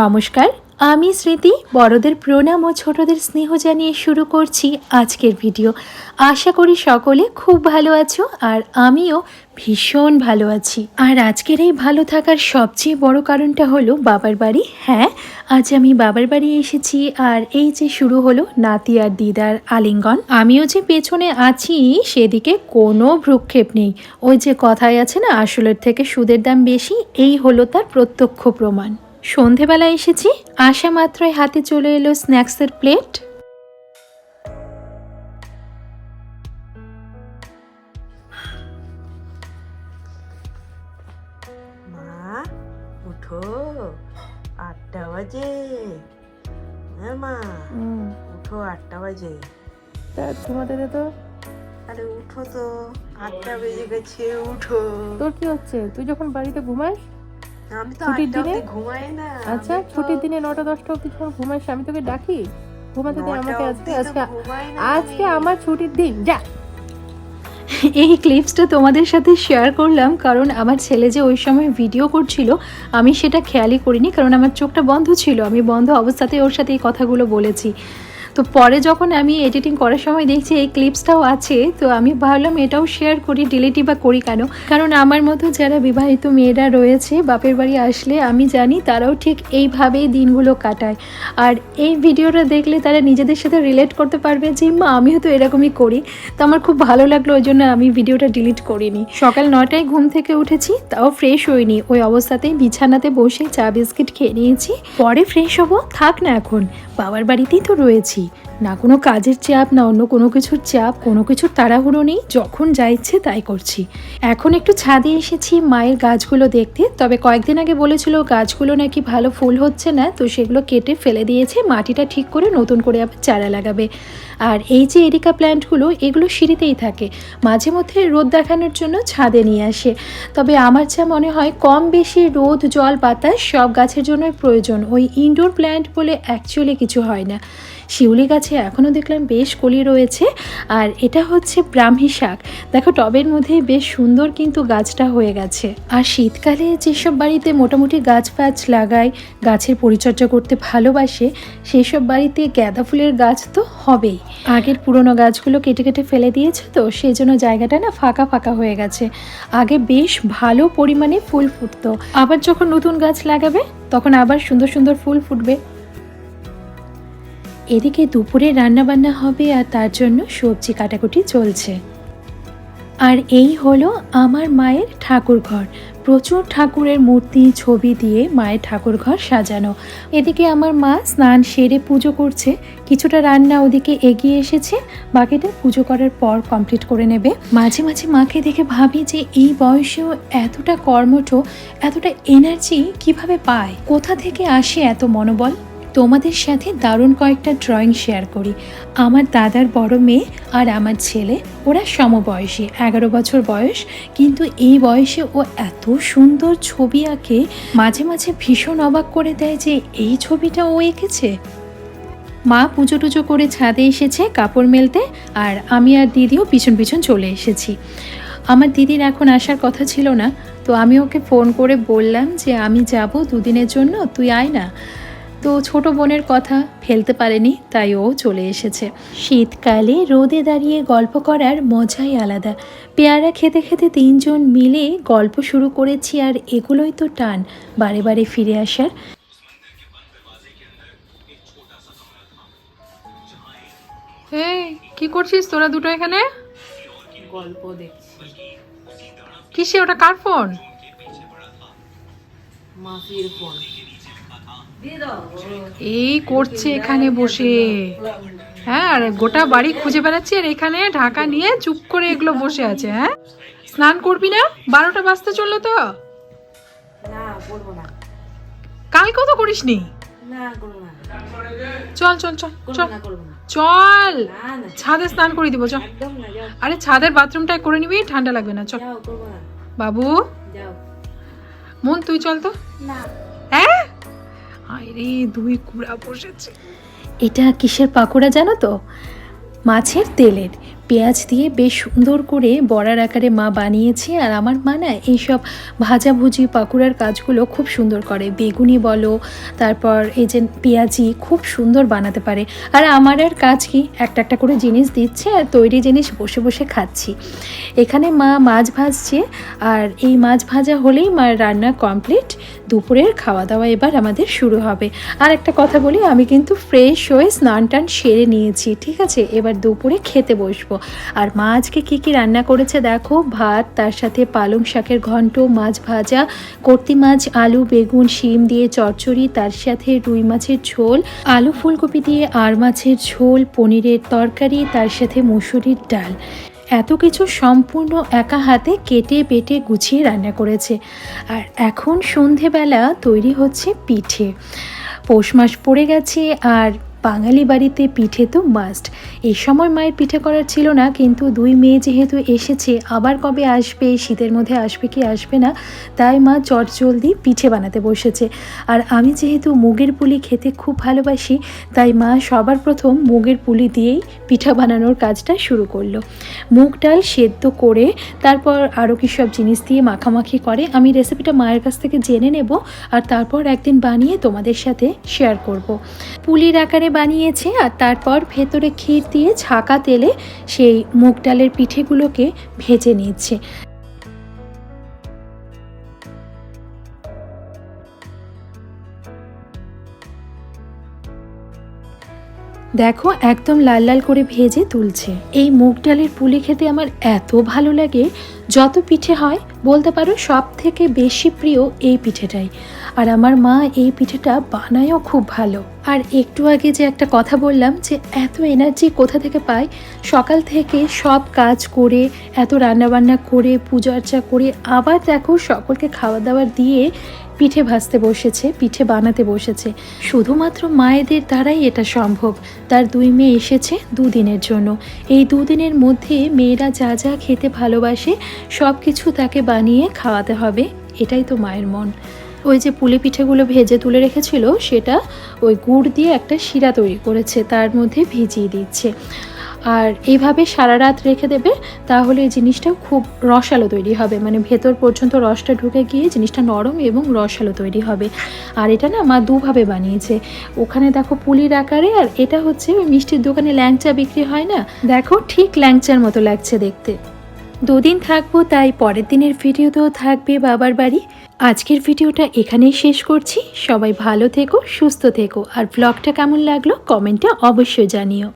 নমস্কার, আমি স্মৃতি, বড়দের প্রণাম ও ছোটদের স্নেহ জানিয়ে শুরু করছি আজকের ভিডিও। আশা করি সকলে খুব ভালো আছো আর আমিও ভীষণ ভালো আছি। আর আজকের এই ভালো থাকার সবচেয়ে বড় কারণটা হলো বাবার বাড়ি। হ্যাঁ আজ আমি বাবার বাড়ি এসেছি আর এই যে শুরু হলো নাতি আর দিদার আলিঙ্গন। আমিও যে পেছনে আছি সেদিকে কোনো ভ্রুক্ষেপ নেই। ওই যে কথায় আছে না, আসলের থেকে সুদের দাম বেশি, এই হলো তার প্রত্যক্ষ প্রমাণ। সন্ধেবেলা এসেছি আসা মাত্রই হাতে চলে এলো স্ন্যাক্সের প্লেট। মা উঠো আটটা বাজে। হ্যাঁ মা উঠো আটটা বাজে। তা তোমাদের তো। আরে উঠো তো আটটা বেজে গেছে উঠো। তোর কি হচ্ছে? তুই যখন বাড়িতে ঘুমাস ছুটির দিনে? আচ্ছা ছুটির দিনে নটা দশটা অব্দি যখন ঘুমাস আমি তোকে ডাকি। ঘুমাতে দে আমাকে আজকে আজকে আজকে আমার ছুটির দিন যা। এই ক্লিপসটা তোমাদের সাথে শেয়ার করলাম কারণ আমার ছেলে যে ওই সময় ভিডিও করছিল আমি সেটা খেয়ালই করিনি কারণ আমার চোখটা বন্ধ ছিল আমি বন্ধ অবস্থাতে ওর সাথে এই কথাগুলো বলেছি। তো পরে যখন আমি এডিটিং করার সময় দেখছি এই ক্লিপসটাও আছে, তো আমি ভাবলাম এটাও শেয়ার করি ডিলিটই বা করি কেন? কারণ আমার মতো যারা বিবাহিত মেয়েরা রয়েছে, বাপের বাড়ি আসলে আমি জানি তারাও ঠিক এইভাবেই দিনগুলো কাটায়। আর এই ভিডিওটা দেখলে তারা নিজেদের সাথে রিলেট করতে পারবে যে, মা, আমিও তো এরকমই করি। তো আমার খুব ভালো লাগল, ওই জন্য আমি ভিডিওটা ডিলিট করিনি। সকাল নটায় ঘুম থেকে উঠেছি, তাও ফ্রেশ হইনি। ওই অবস্থাতেই বিছানাতে বসে চা বিস্কিট খেয়ে নিয়েছি। পরে ফ্রেশ হব, থাক না এখন। বাবার বাড়িতেই তো রয়েছি। 嗯。না কোনো কাজের চাপ, না অন্য কোনো কিছুর চাপ, কোনো কিছুর তাড়াহুড়ো নেই। যখন যা ইচ্ছে তাই করছি। এখন একটু ছাদে এসেছি, মায়ের গাছগুলো দেখতে। তবে কয়েকদিন আগে বলেছিল, গাছগুলো নাকি ভালো ফুল হচ্ছে না, তো সেগুলো কেটে ফেলে দিয়েছে। মাটিটা ঠিক করে নতুন করে আবার চারা লাগাবে। আর এই যে এরিকা প্ল্যান্টগুলো, এগুলো সিঁড়িতেই থাকে। মাঝে মধ্যে রোদ দেখানোর জন্য ছাদে নিয়ে আসে। তবে আমার যা মনে হয়, কম বেশি রোদ, জল, বাতাস সব গাছের জন্যই প্রয়োজন। ওই ইনডোর প্ল্যান্ট বলে অ্যাকচুয়ালি কিছু হয় না। শিউলি গাছে এখনও দেখলাম বেশ কলি রয়েছে। আর এটা হচ্ছে ব্রাহ্মী শাক। দেখো, টবের মধ্যে বেশ সুন্দর কিন্তু গাছটা হয়ে গেছে। আর শীতকালে যেসব বাড়িতে মোটামুটি গাছ ফাছ লাগায়, গাছের পরিচর্যা করতে ভালোবাসে সেই সব বাড়িতে গাঁদা ফুলের গাছ তো হবেই। আগের পুরনো গাছগুলো কেটে কেটে ফেলে দিয়েছে তো সেই জন্য জায়গাটা না ফাঁকা ফাঁকা হয়ে গেছে। আগে বেশ ভালো পরিমাণে ফুল ফুটতো। আবার যখন নতুন গাছ লাগাবে, তখন আবার সুন্দর সুন্দর ফুল ফুটবে। এদিকে দুপুরে রান্না বান্না হবে আর তার জন্য সবজি কাটাকুটি চলছে। আর এই হলো আমার মায়ের ঠাকুর ঘর। প্রচুর ঠাকুরের মূর্তি, ছবি দিয়ে মায়ের ঠাকুর ঘর সাজানো। এদিকে আমার মা স্নান সেরে পুজো করছে। কিছুটা রান্না ওদিকে এগিয়ে এসেছে। বাকিটা পুজো করার পর কমপ্লিট করে নেবে। মাঝে মাঝে মাকে দেখে ভাবি যে এই বয়সেও এতটা কর্মঠ, এতটা এনার্জি কীভাবে পায়? কোথা থেকে আসে এত মনোবল? তোমাদের সাথে দারুণ কয়েকটা ড্রয়িং শেয়ার করি। আমার দাদার বড় মেয়ে আর আমার ছেলে, ওরা সমবয়সী, এগারো বছর বয়স, কিন্তু এই বয়সে ও এত সুন্দর ছবি আঁকে, মাঝে মাঝে ভীষণ অবাক করে দেয় যে এই ছবিটা ও এঁকেছে। মা পুজো টুজো করে ছাদে এসেছে কাপড় মেলতে আর আমি আর দিদিও পিছন পিছন চলে এসেছি। আমার দিদির এখন আসার কথা ছিল না, তো আমি ওকে ফোন করে বললাম যে আমি যাব দুদিনের জন্য, তুই আয় না। তো ছোট বোনের কথা ফেলতে পারেনি তাই ও চলে এসেছে। শীতকালে রোদে দাঁড়িয়ে গল্প করার মজাই আলাদা। পেয়ারা খেতে খেতে তিনজন মিলে গল্প শুরু করেছি আর এগুলোই তো টান বারে বারে ফিরে আসার। কি করছিস তোরা দুটো এখানে? গল্প দেখছি। কিসে? ওটা কার ফোন? মাসির ফোন। এই করছে এখানে বসে। হ্যাঁ আর গোটা বাড়ি খুঁজে বেড়াচ্ছি আর এখানে ঢাকা নিয়ে চুপ করে এগুলো বসে আছে হ্যাঁ? স্নান করবি না? বারোটা বাজতে চলল তো? না করব না কালকেও তো করিসনি না? চল চল চল চল। চল। ছাদে স্নান করে দিব চল। আরে ছাদের বাথরুমটাই করে নিবি ঠান্ডা লাগবে না চল। বাবু। মন তুই চল তো। না। আরে দুই কুড়া বসেছে। এটা কিসের পাকোড়া জানো তো? মাছের তেলের। পেঁয়াজ দিয়ে বেশ সুন্দর করে বড়ার আকারে মা বানিয়েছে আর আমার মা না এইসব ভাজাভুজি পাকুড়ার কাজগুলো খুব সুন্দর করে। বেগুনি বলো, তারপর এই যে পেঁয়াজি খুব সুন্দর বানাতে পারে। আর আমার আর কাজ কি? একটা একটা করে জিনিস দিচ্ছে আর তৈরি জিনিস বসে বসে খাচ্ছি। এখানে মা মাছ ভাজছে আর এই মাছ ভাজা হলেই মার রান্না কমপ্লিট। দুপুরের খাওয়া দাওয়া এবার আমাদের শুরু হবে। আর একটা কথা বলি, আমি কিন্তু ফ্রেশ হয়ে স্নান টান সেরে নিয়েছি, ঠিক আছে? এবার দুপুরে খেতে বসবো। আর মা আজকে কী কী রান্না করেছে দেখো? ভাত, তার সাথে পালং শাকের ঘন্ট, মাছ ভাজা, কর্তি মাছ, আলু, বেগুন, শিম দিয়ে চচ্চড়ি, তার সাথে রুই মাছের ঝোল, আলু ফুলকপি দিয়ে আর মাছের ঝোল, পনিরের তরকারি, তার সাথে মুসুরির ডাল। এত কিছু সম্পূর্ণ একা হাতে কেটে বেটে গুছিয়ে রান্না করেছে। আর এখন সন্ধেবেলা তৈরি হচ্ছে পিঠে। পৌষ মাস পড়ে গেছে আর বাঙালি বাড়িতে পিঠে তো মাস্ট এই সময় মায়ের পিঠে করার ছিল না, কিন্তু দুই মেয়ে যেহেতু এসেছে, আবার কবে আসবে, শীতের মধ্যে আসবে কি আসবে না, তাই মা চটজলদি পিঠে বানাতে বসেছে। আর আমি যেহেতু মুগের পুলি খেতে খুব ভালোবাসি, তাই মা সবার প্রথম মুগের পুলি দিয়েই পিঠা বানানোর কাজটা শুরু করল। মুগ ডাল সেদ্ধ করে তারপর আরও কি সব জিনিস দিয়ে মাখামাখি করে, আমি রেসিপিটা মায়ের কাছ থেকে জেনে নেব, আর তারপর একদিন বানিয়ে তোমাদের সাথে শেয়ার করব। পুলির আকারে বানিয়েছে আর তারপর ভেতরে ক্ষীর দিয়ে ছাকা তেলে সেই মুগ ডালের পিঠেগুলোকে ভেজে নিচ্ছে। দেখো একদম লাল লাল করে ভেজে তুলছে। এই মুগ ডালের পুলি খেতে আমার এত ভালো লাগে যত পিঠে হয়, বলতে পারো সব থেকে বেশি প্রিয় এই পিঠেটাই। আর আমার মা এই পিঠেটা বানায়ও খুব ভালো। আর একটু আগে যে একটা কথা বললাম যে এত এনার্জি কোথা থেকে পাই? সকাল থেকে সব কাজ করে, এত রান্নাবান্না করে, পুজো আর্চা করে, আবার দেখো সকলকে খাওয়া দাওয়া দিয়ে পিঠে ভাজতে বসেছে, পিঠে বানাতে বসেছে। শুধুমাত্র মায়েদের দ্বারাই এটা সম্ভব। তার দুই মেয়ে এসেছে দুদিনের জন্য। এই দুদিনের মধ্যে মেয়েরা যা যা খেতে ভালোবাসে সব কিছু তাকে বানিয়ে খাওয়াতে হবে, এটাই তো মায়ের মন। ওই যে পুলি পিঠেগুলো ভেজে তুলে রেখেছিল, সেটা ওই গুড় দিয়ে একটা শিরা তৈরি করেছে, তার মধ্যে ভিজিয়ে দিচ্ছে। আর এইভাবে সারা রাত রেখে দেবে, তাহলে এই জিনিসটা খুব রসালো তৈরি হবে। মানে ভেতর পর্যন্ত রসটা ঢুকে গিয়ে জিনিসটা নরম এবং রসালো তৈরি হবে। আর এটা না মা দুভাবে বানিয়েছে। ওখানে দেখো পুলির আকারে, আর এটা হচ্ছে ওই মিষ্টির দোকানে ল্যাংচা বিক্রি হয় না? দেখো ঠিক ল্যাংচার মতো লাগছে দেখতে। দুদিন থাকব, তাই পরের দিনের ভিডিওতেও থাকবে বাবার বাড়ি। আজকের ভিডিওটা এখানেই শেষ করছি। সবাই ভালো থেকো, সুস্থ থেকো। আর ব্লগটা কেমন লাগল কমেন্টটা অবশ্যই জানিও।